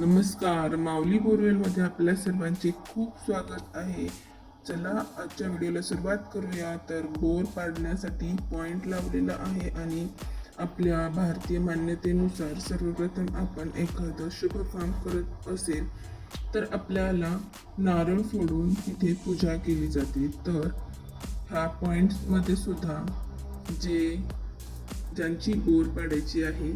नमस्कार माऊली बोरवेलमध्ये आपल्या सर्वांचे खूप स्वागत आहे. चला आजच्या व्हिडिओला सुरुवात करूया. तर बोर पाडण्यासाठी पॉईंट लावलेला आहे आणि आपल्या भारतीय मान्यतेनुसार सर्वप्रथम आपण एखादं शुभ काम करत असेल तर आपल्याला नारळ फोडून तिथे पूजा केली जाते. तर ह्या पॉईंट्समध्ये सुद्धा जे ज्यांची बोर पाडायची आहे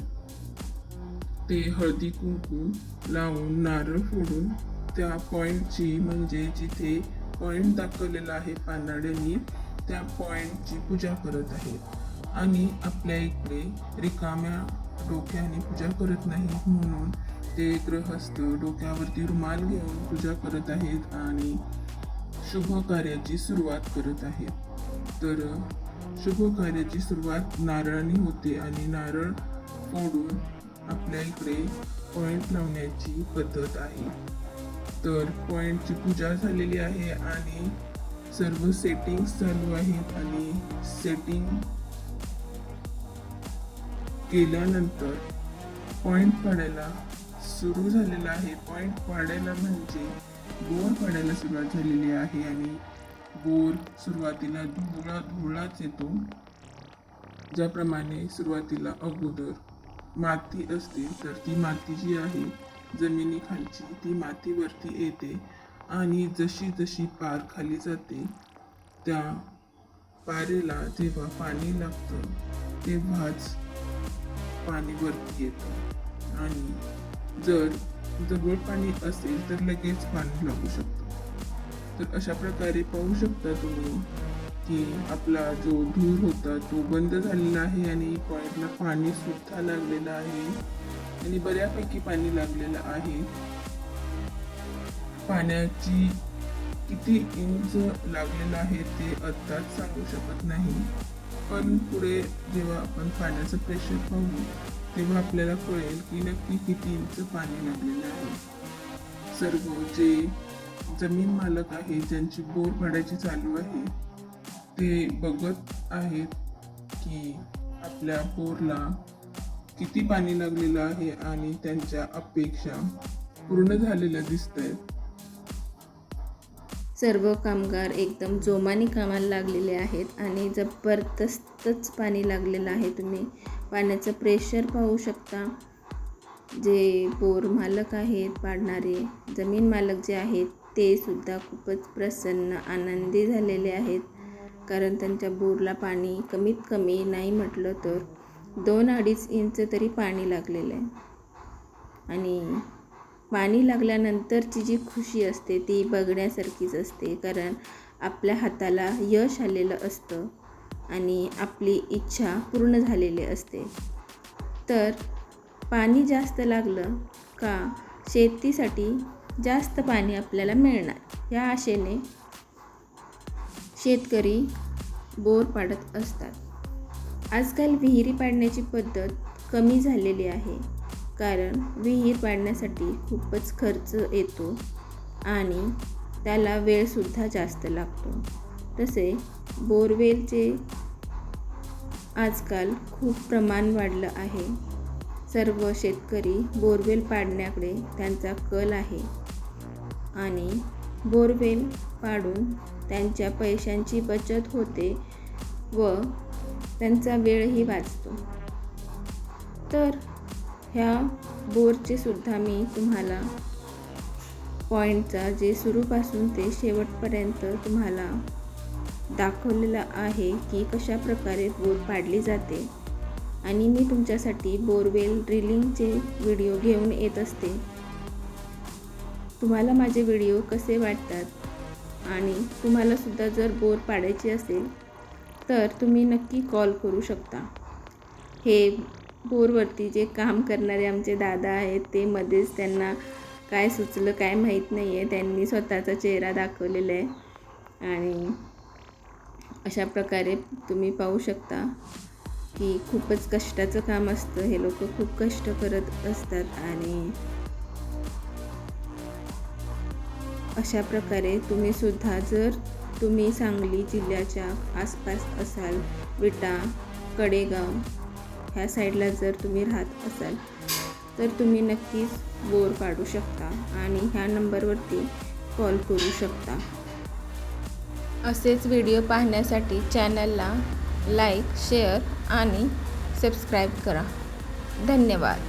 ते हळदी कुंकू लावून नारळ फोडून त्या पॉइंटची म्हणजे जिथे पॉइंट दाखवलेला आहे पानाड्यांनी त्या पॉइंटची पूजा करत आहेत आणि आपल्या इकडे रिकाम्या डोक्याने पूजा करत नाहीत म्हणून ते ग्रहस्थ डोक्यावरती रुमाल घेऊन पूजा करत आहेत आणि शुभ कार्याची सुरुवात करत आहेत. तर शुभ कार्याची सुरुवात नारळाने होते आणि नारळ फोडून आपल्या इकडे पॉइंट लावण्याची पद्धत आहे. तर पॉइंटची पूजा झालेली आहे आणि सर्व सेटिंग्स चालू आहेत आणि सेटिंग केल्यानंतर पॉइंट पाडायला सुरू झालेला आहे. पॉइंट पाडायला म्हणजे बोर पाडायला सुरुवात झालेली आहे आणि बोर सुरुवातीला धुळा धुळाच येतो. ज्याप्रमाणे सुरुवातीला अगोदर माती असते तर ती माती जी आहे जमिनीखालची ती मातीवरती येते आणि जशी जशी पार खाली जाते त्या पारेला जेव्हा पाणी लागतं तेव्हाच पाणी वरती येतं. आणि जर जवळ पाणी असेल तर लगेच पाणी लागू शकतं. तर अशा प्रकारे पाहू शकता तुम्ही की आपला जो धूर होता तो बंद झालेला आहे आणि पॉईंटला पाणी सुद्धा लागलेलं आहे. आणि बऱ्यापैकी पाणी लागलेलं आहे. पाण्याची किती इंच लागलेलं आहे ते आत्ताच सांगू शकत नाही. पण पुढे जेव्हा आपण पाण्याचं प्रेशर पाहू तेव्हा आपल्याला कळेल की नक्की किती इंच पाणी लागलेलं आहे. सर्व जे जमीन मालक आहे ज्यांची बोर पाडायची चालू आहे ते बघत आहेत की आपल्या बोरला किती पाणी लागलेलं आहे आणि त्यांच्या अपेक्षा पूर्ण झालेल्या दिसत आहेत सर्व कामगार एकदम जोमाने कामाला लागलेले आहेत आणि जबरदस्तच पाणी लागलेलं आहे. तुम्ही पाण्याचं प्रेशर पाहू शकता. जे बोर मालक आहेत पाडणारे जमीन मालक जे आहेत ते सुद्धा खूपच प्रसन्न आनंदी झालेले आहेत. कारण त्यांच्या बोरला पाणी कमीत कमी नाही म्हटलं तर दोन अडीच इंच तरी पाणी लागलेलं आहे. आणि पाणी लागल्यानंतरची जी खुशी असते ती बघण्यासारखीच असते कारण आपल्या हाताला यश आलेलं असतं आणि आपली इच्छा पूर्ण झालेली असते. तर पाणी जास्त लागलं का शेतीसाठी जास्त पाणी आपल्याला मिळणार या आशेने शेतकरी बोर पाडत असतात. आजकाल विहिरी पाडण्याची पद्धत कमी झालेली आहे. कारण विहीर पाडण्यासाठी खूपच खर्च येतो आणि त्याला वेळसुद्धा जास्त लागतो. तसे बोरवेलचे आजकाल खूप प्रमाण वाढलं आहे. सर्व शेतकरी बोरवेल पाडण्याकडे त्यांचा कल आहे. आणि बोरवेल पाडून त्यांच्या पैशांची बचत होते व त्यांचा वेळही वाचतो. तर ह्या बोरचे सुद्धा मी तुम्हाला पॉईंटचा जे सुरूपासून ते शेवटपर्यंत तुम्हाला दाखवलेलं आहे की कशा प्रकारे बोर पाडली जाते आणि मी तुमच्यासाठी बोरवेल ड्रिलिंगचे व्हिडिओ घेऊन येत असते. तुम्हाला माझे व्हिडिओ कसे वाटतात? आणि तुम्हालासुद्धा जर बोर पाडायची असेल तर तुम्ही नक्की कॉल करू शकता. हे बोरवरती जे काम करणारे आमचे दादा आहेत ते मध्येच त्यांना काय सुचलं काय माहीत नाही आहे त्यांनी स्वतःचा चेहरा दाखवलेला आहे आणि अशा प्रकारे तुम्ही पाहू शकता की खूपच कष्टाचं काम असतं. हे लोक खूप कष्ट करत असतात आणि अशा प्रकारे तुम्ही सुद्धा जर तुम्ही सांगली जिल्ह्याच्या आसपास असाल विटा कडेगाव ह्या साईडला जर तुम्ही राहत असाल तर तुम्ही नक्कीच बोर काढू शकता आणि ह्या नंबरवरती कॉल करू शकता. असेच व्हिडिओ पाहण्यासाठी चॅनलला लाईक शेअर आणि सबस्क्राईब करा. धन्यवाद.